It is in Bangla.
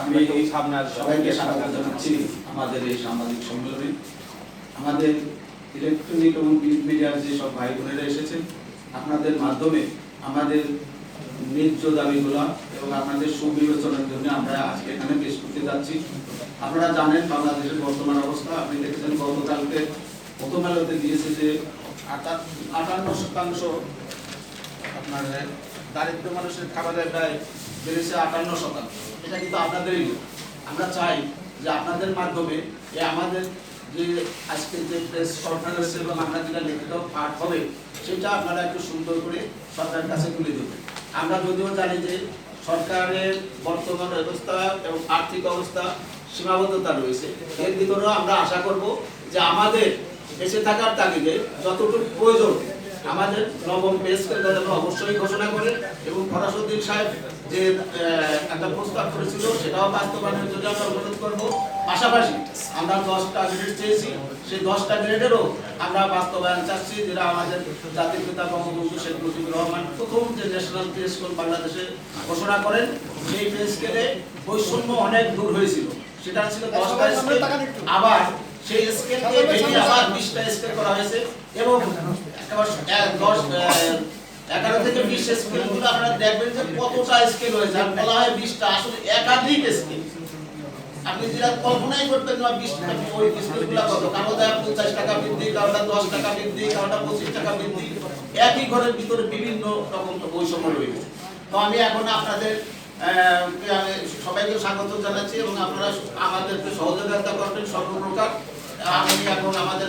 আমি আপনার সবাইকে স্বাগত জানাচ্ছি আমাদের এই সাংবাদিক সম্মেলনে। আমাদের ইলেকট্রনিক এবং মিডিয়ার যে সব ভাই বোনেরা এসেছেন, আপনাদের মাধ্যমে আমাদের ন্যায্য দাবিগুলা এবং আপনাদের সুবিবেচনার জন্য আমরা আজকে এখানে পেশ করতে যাচ্ছি। আপনারা জানেন বাংলাদেশের বর্তমান অবস্থা। আপনি দেখেছেন গতকালকে প্রথম আলোতে দিয়েছে যে আটান্ন শতাংশ আপনার দারিদ্র মানুষের খাবারের ব্যয় বেড়েছে আটান্ন শতাংশ। এটা কিন্তু আপনাদেরই। আমরা চাই যে আপনাদের মাধ্যমে যে আমাদের যে আজকে যে প্রেস কনফারেন্স এবং আমরা যেটা লিখিত পাঠ হবে, সেটা আপনারা একটু সুন্দর করে সরকারের কাছে তুলে দেবেন আমরা যদিও জানি যে সরকারের বর্তমান ব্যবস্থা এবং আর্থিক অবস্থা সীমাবদ্ধতা রয়েছে, এর ভিতরেও আমরা আশা করব যে আমাদের বেঁচে থাকার তাগিদে যতটুকু প্রয়োজন, আমাদের নবম পে যেন অবশ্যই ঘোষণা করে এবং ফরাসুদ্দিন সাহেব যে একটা প্রস্তাব করেছিল সেটাও বাস্তবায়নের জন্য আমরা অনুরোধ করব। পাশাপাশি আমরা দশটা গ্রেড চেয়েছি। সেই দশটা গ্রেডেরও আমরা বাস্তবায়ন চাচ্ছি যেটা আমাদের জাতির পিতা বঙ্গবন্ধু শেখ মুজিবুর রহমান প্রথম যে ন্যাশনাল পে স্কুল বাংলাদেশে ঘোষণা করেন সেই পে স্কেলে বৈষম্য অনেক দূর হয়েছিল। সেটা ছিল দশটা স্কেল আবার সেই স্কেলকে ভেঙে আবার বিশটা স্কেল করা হয়েছে এবং দশ এগারো থেকে বিশ স্কেলগুলো আপনারা দেখবেন যে কতটা স্কেল হয়েছে। আর বলা হয় বিশটা আসলে একাধিক স্কেল আপনি যেটা কল্পনাই করতেন না, বিশ টাকা ওই বিস্কুটগুলো কত? কারও দেয় পঞ্চাশ টাকা বৃদ্ধি কারোটা দশ টাকা বৃদ্ধি কারোটা পঁচিশ টাকা বৃদ্ধি, একই ঘরের ভিতরে বিভিন্ন রকম বৈষম্য রয়েছে তো আমি এখন আপনাদের সবাইকে স্বাগত জানাচ্ছি এবং আপনারা আমাদেরকে সহযোগিতা করবেন সর্বপ্রকার। আমি এখন আমাদের